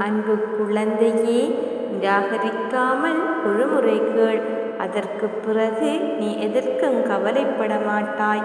அன்பு குழந்தையே நிராகரிக்காமல் ஒருமுறை கேள். அதற்குப் பிறகு நீ எதற்கும் கவலைப்பட மாட்டாய்.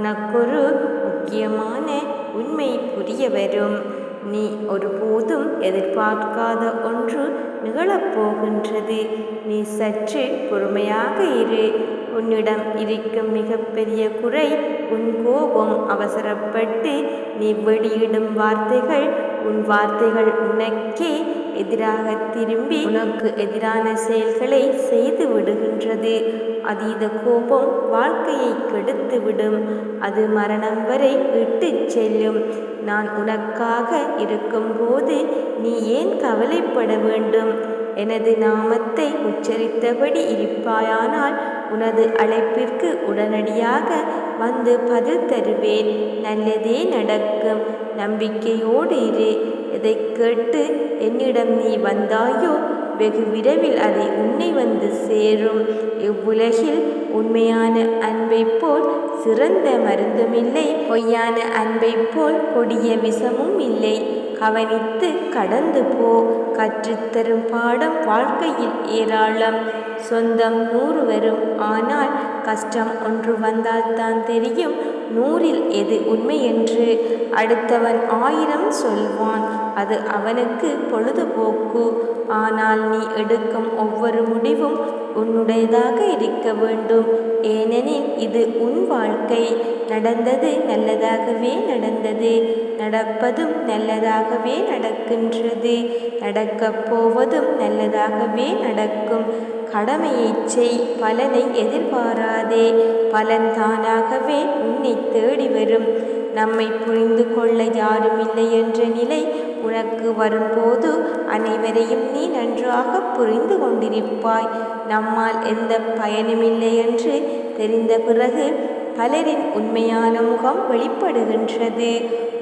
உனக்கொரு முக்கியமான உண்மை புரிய வரும். நீ ஒருபோதும் எதிர்பார்க்காத ஒன்று நிகழப் போகின்றது நீ சற்று பொறுமையாக இரு. உன்னிடம் இருக்கும் மிகப்பெரிய குறை உன் கோபம் அவசரப்பட்டு நீ வெளியிடும் வார்த்தைகள் உன் வார்த்தைகள் உனக்கே எதிராக திரும்பி உனக்கு எதிரான செயல்களை செய்து விடுகின்றது. அதீத கோபம் வாழ்க்கையை கெடுத்துவிடும். அது மரணம் வரை இட்டுச் செல்லும். நான் உனக்காக இருக்கும்போது நீ ஏன் கவலைப்பட வேண்டும்? எனது நாமத்தை உச்சரித்தபடி இருப்பாயானால் உனது அழைப்பிற்கு உடனடியாக வந்து பதில் தருவேன். நல்லதே நடக்கும். நம்பிக்கையோடு இரு. எதை கேட்டு என்னிடம் நீ வந்தாயோ? வெகு விரைவில் அதை உன்னை வந்து சேரும். இவ்வுலகில் உண்மையான அன்பை போல் சிறந்த மருந்துமில்லை. பொய்யான அன்பை போல் கொடிய விஷமும் இல்லை. கவனித்து கடந்து போ. கற்றுத்தரும் பாடம் வாழ்க்கையில் ஏராளம். சொந்தம் நூறு வரும். ஆனால் கஷ்டம் ஒன்று வந்தால் தான் தெரியும் நூறில் எது உண்மை என்று அடுத்தவன் ஆயிரம் சொல்வான். அது அவனுக்கு பொழுதுபோக்கு. ஆனால் நீ எடுக்கும் ஒவ்வொரு முடிவும் உன்னுடையதாக இருக்க வேண்டும். ஏனெனில் இது உன் வாழ்க்கை. நடந்தது நல்லதாகவே நடந்தது. நடப்பதும் நல்லதாகவே நடக்கின்றது. நடக்கப் போவதும் நல்லதாகவே நடக்கும். கடமையை செய். பலனை எதிர்பாராதே. பலன் தானாகவே உன்னை தேடி வரும். நம்மை புரிந்து கொள்ள யாரும் இல்லை என்ற நிலை உனக்கு வரும்போது அனைவரையும் நீ நன்றாக புரிந்து கொண்டிருப்பாய். நம்மால் எந்த பயனுமில்லை என்று தெரிந்த பிறகு பலரின் உண்மையான முகம் வெளிப்படுகின்றது.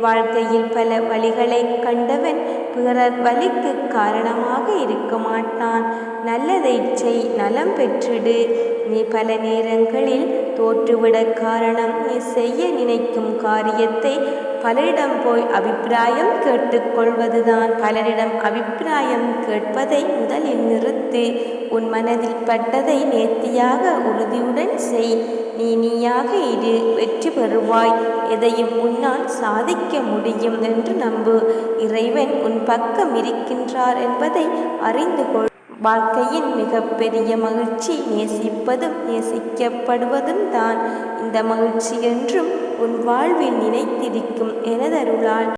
வாழ்க்கையில் பல வழிகளை கண்டவன் பிறர் வழிக்கு காரணமாக இருக்க மாட்டான். நல்லதை செய் நலம் பெற்றிடு. நீ பல நேரங்களில் தோற்றுவிட காரணம். நீ செய்ய நினைக்கும் காரியத்தை பலரிடம் போய் அபிப்பிராயம் கேட்டுக்கொள்வதுதான் பலரிடம் அபிப்பிராயம் கேட்பதை முதலில் நிறுத்து. உன் மனதில் பட்டதை நேர்த்தியாக உறுதியுடன் செய். நீ நீயாக இரு. வெற்றி பெறுவாய். எதையும் உன்னால் சாதிக்க முடியும் என்று நம்பு. இறைவன் உன் பக்கம் இருக்கின்றார் என்பதை அறிந்து கொள். வாழ்க்கையின் மிகப்பெரிய மகிழ்ச்சி நேசிப்பதும் நேசிக்கப்படுவதும் தான். இந்த மகிழ்ச்சி என்றும் உன் வாழ்வில் நினைத்திருக்கும் எனதருளால்.